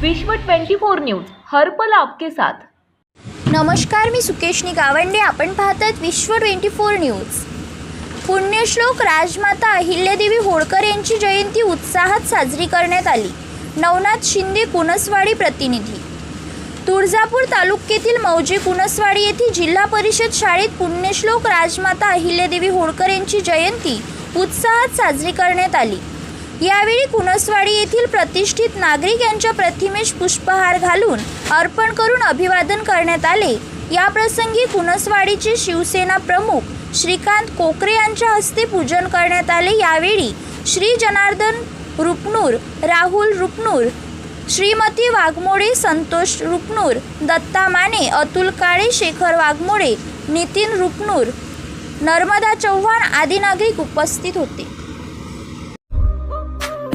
विश्व 24 न्यूज हरपल आपके साथ. नमस्कार मी सुकेशनी गावंडे आपण पाहतात विश्व ट्वेंटी फोर न्यूज. पुण्यश्लोक राजमाता अहिल्यादेवी होळकर यांची जयंती उत्साहात साजरी करण्यात आली. नवनाथ शिंदे कुणसवाडी प्रतिनिधी. तुळजापूर तालुक्यातील मौजे कुणसवाडी येथील जिल्हा परिषद शाळेत पुण्यश्लोक राजमाता अहिल्यादेवी होळकर यांची जयंती उत्साहात साजरी करण्यात आली. यावेळी कुणसवाडी येथील प्रतिष्ठित नागरिक यांच्या प्रतिमेस पुष्पहार घालून अर्पण करून अभिवादन करण्यात आले. याप्रसंगी कुणसवाडीचे शिवसेना प्रमुख श्रीकांत कोकरे यांच्या हस्ते पूजन करण्यात आले. यावेळी श्री जनार्दन रुपनूर राहुल रुपनूर श्रीमती वाघमोडे संतोष रुपनूर दत्ता माने अतुल काळे शेखर वाघमोडे नितीन रुपनूर नर्मदा चव्हाण आदी नागरिक उपस्थित होते.